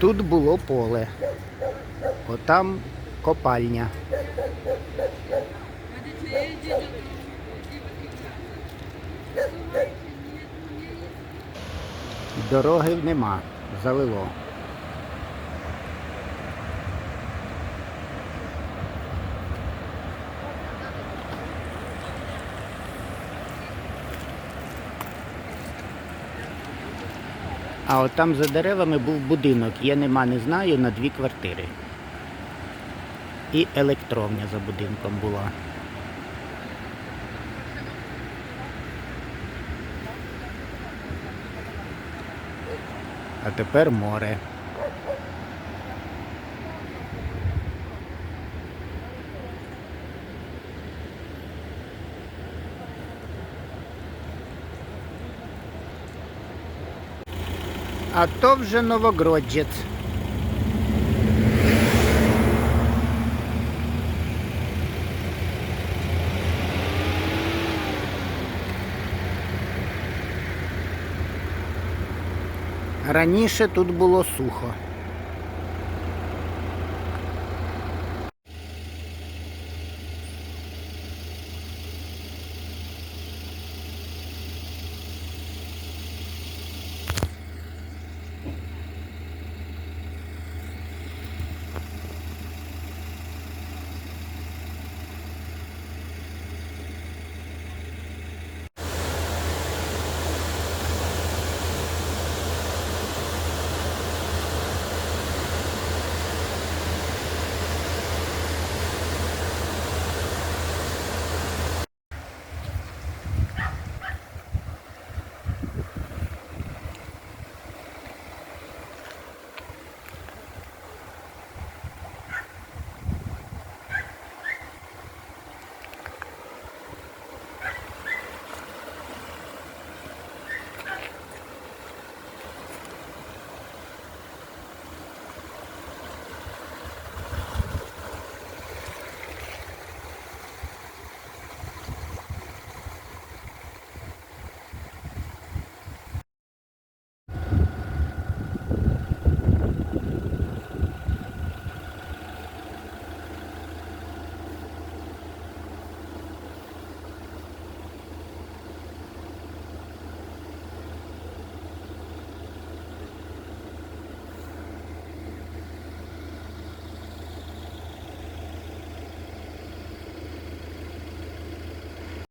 Тут було поле. Отам копальня. Дороги нема, залило. А от там за деревами був будинок, є нема, не знаю, на дві квартири. І електровня за будинком була. А тепер море. А то вже Новогроджець. Раніше тут було сухо.